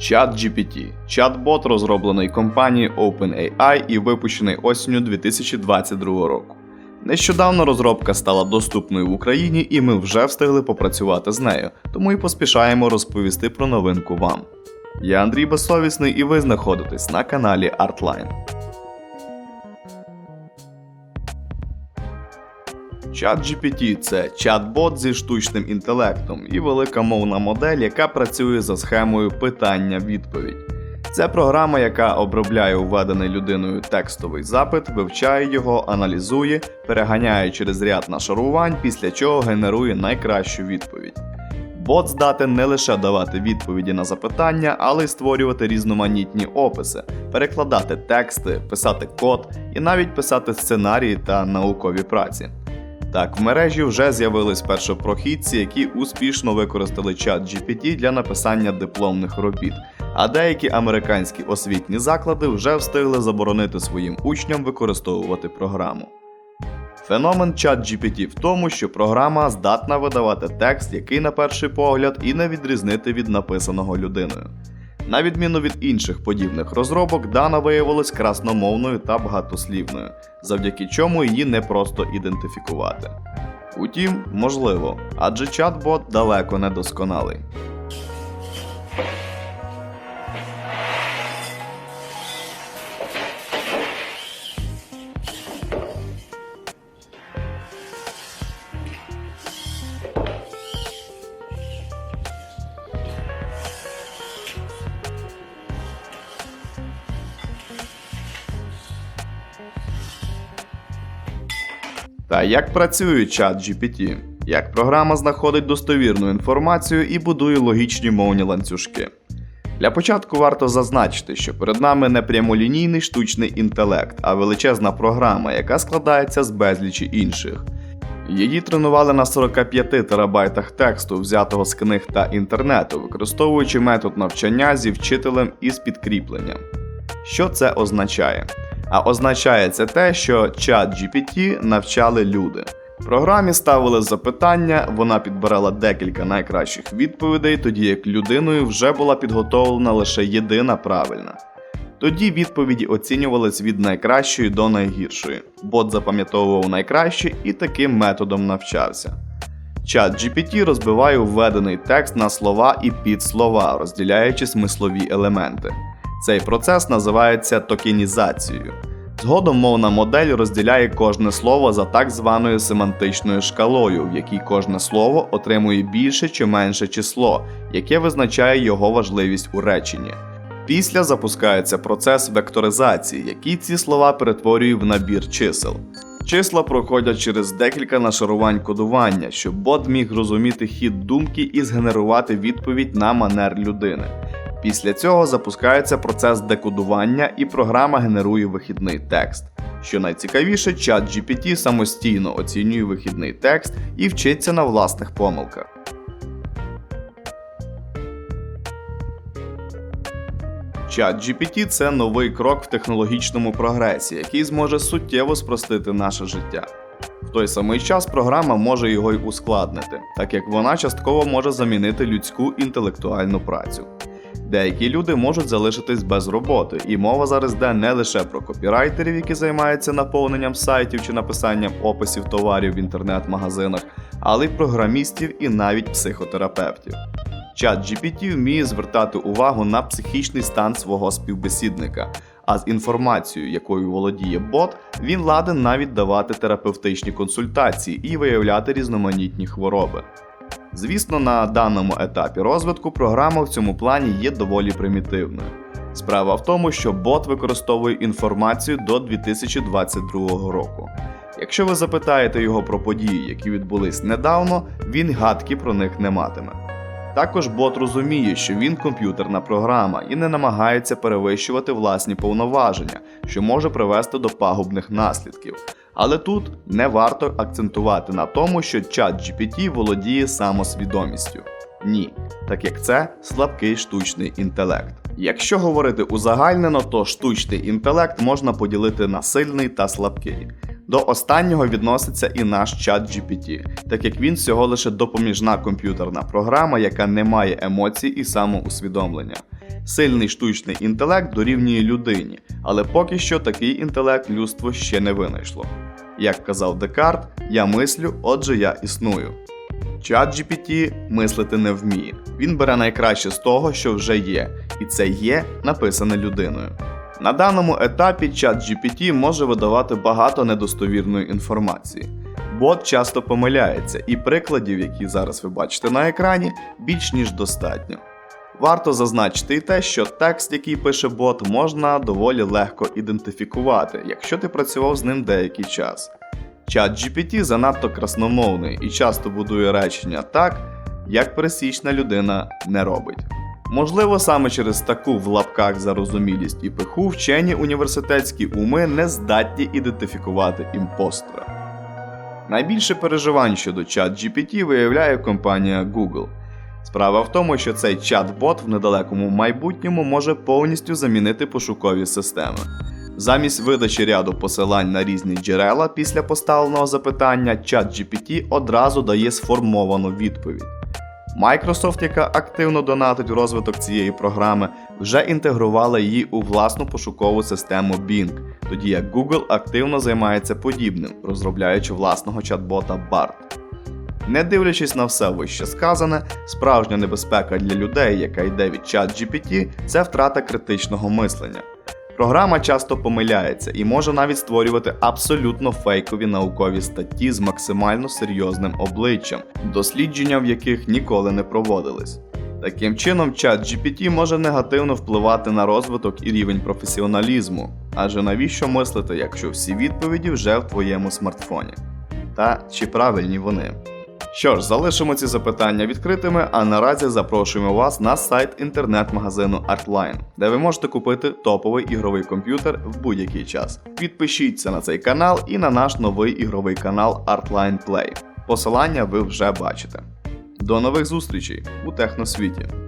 ChatGPT – чат-бот, розроблений компанією OpenAI і випущений осінню 2022 року. Нещодавно розробка стала доступною в Україні, і ми вже встигли попрацювати з нею, тому і поспішаємо розповісти про новинку вам. Я Андрій Безсовісний, і ви знаходитесь на каналі Artline. ChatGPT – це чат-бот зі штучним інтелектом і велика мовна модель, яка працює за схемою питання-відповідь. Це програма, яка обробляє введений людиною текстовий запит, вивчає його, аналізує, переганяє через ряд нашарувань, після чого генерує найкращу відповідь. Бот здатен не лише давати відповіді на запитання, але й створювати різноманітні описи, перекладати тексти, писати код і навіть писати сценарії та наукові праці. Так, в мережі вже з'явились першопрохідці, які успішно використали чат GPT для написання дипломних робіт, а деякі американські освітні заклади вже встигли заборонити своїм учням використовувати програму. Феномен ChatGPT в тому, що програма здатна видавати текст, який на перший погляд і не відрізнити від написаного людиною. На відміну від інших подібних розробок, дана виявилась красномовною та багатослівною, завдяки чому її не просто ідентифікувати. Утім, можливо, адже чат-бот далеко не досконалий. Та як працює чат GPT? Як програма знаходить достовірну інформацію і будує логічні мовні ланцюжки? Для початку варто зазначити, що перед нами не прямолінійний штучний інтелект, а величезна програма, яка складається з безлічі інших. Її тренували на 45 терабайтах тексту, взятого з книг та інтернету, використовуючи метод навчання зі вчителем і з підкріпленням. Що це означає? А означає це те, що чат GPT навчали люди. Програмі ставили запитання, вона підбирала декілька найкращих відповідей, тоді як людиною вже була підготовлена лише єдина правильна. Тоді відповіді оцінювались від найкращої до найгіршої. Бот запам'ятовував найкраще і таким методом навчався. Чат GPT розбиває введений текст на слова і підслова, розділяючи смислові елементи. Цей процес називається токенізацією. Згодом мовна модель розділяє кожне слово за так званою семантичною шкалою, в якій кожне слово отримує більше чи менше число, яке визначає його важливість у реченні. Після запускається процес векторизації, який ці слова перетворює в набір чисел. Числа проходять через декілька нашарувань кодування, щоб бот міг розуміти хід думки і згенерувати відповідь на манер людини. Після цього запускається процес декодування і програма генерує вихідний текст. Що найцікавіше, чат GPT самостійно оцінює вихідний текст і вчиться на власних помилках. Чат GPT – це новий крок в технологічному прогресі, який зможе суттєво спростити наше життя. В той самий час програма може його й ускладнити, так як вона частково може замінити людську інтелектуальну працю. Деякі люди можуть залишитись без роботи, і мова зараз йде не лише про копірайтерів, які займаються наповненням сайтів чи написанням описів товарів в інтернет-магазинах, але й програмістів і навіть психотерапевтів. Чат GPT вміє звертати увагу на психічний стан свого співбесідника, а з інформацією, якою володіє бот, він ладен навіть давати терапевтичні консультації і виявляти різноманітні хвороби. Звісно, на даному етапі розвитку програма в цьому плані є доволі примітивною. Справа в тому, що бот використовує інформацію до 2022 року. Якщо ви запитаєте його про події, які відбулись недавно, він гадки про них не матиме. Також бот розуміє, що він комп'ютерна програма і не намагається перевищувати власні повноваження, що може привести до пагубних наслідків. Але тут не варто акцентувати на тому, що чат GPT володіє самосвідомістю. Ні, так як це слабкий штучний інтелект. Якщо говорити узагальнено, то штучний інтелект можна поділити на сильний та слабкий. До останнього відноситься і наш чат GPT, так як він всього лише допоміжна комп'ютерна програма, яка не має емоцій і самоусвідомлення. Сильний штучний інтелект дорівнює людині, але поки що такий інтелект людство ще не винайшло. Як казав Декарт, я мислю, отже я існую. Чат GPT мислити не вміє. Він бере найкраще з того, що вже є, і це є написане людиною. На даному етапі чат GPT може видавати багато недостовірної інформації. Бот часто помиляється, і прикладів, які зараз ви бачите на екрані, більш ніж достатньо. Варто зазначити і те, що текст, який пише бот, можна доволі легко ідентифікувати, якщо ти працював з ним деякий час. Чат GPT занадто красномовний і часто будує речення так, як пересічна людина не робить. Можливо, саме через таку в лапках зарозумілість і пиху вчені університетські уми не здатні ідентифікувати імпостера. Найбільше переживань щодо чат GPT виявляє компанія Google. Справа в тому, що цей чат-бот в недалекому майбутньому може повністю замінити пошукові системи. Замість видачі ряду посилань на різні джерела після поставленого запитання, чат GPT одразу дає сформовану відповідь. Microsoft, яка активно донатить розвиток цієї програми, вже інтегрувала її у власну пошукову систему Bing, тоді як Google активно займається подібним, розробляючи власного чат-бота BART. Не дивлячись на все вище сказане, справжня небезпека для людей, яка йде від чат GPT, це втрата критичного мислення. Програма часто помиляється і може навіть створювати абсолютно фейкові наукові статті з максимально серйозним обличчям, дослідження в яких ніколи не проводились. Таким чином, чат GPT може негативно впливати на розвиток і рівень професіоналізму, адже навіщо мислити, якщо всі відповіді вже в твоєму смартфоні? Та чи правильні вони? Що ж, залишимо ці запитання відкритими, а наразі запрошуємо вас на сайт інтернет-магазину Artline, де ви можете купити топовий ігровий комп'ютер в будь-який час. Підпишіться на цей канал і на наш новий ігровий канал Artline Play. Посилання ви вже бачите. До нових зустрічей у техносвіті!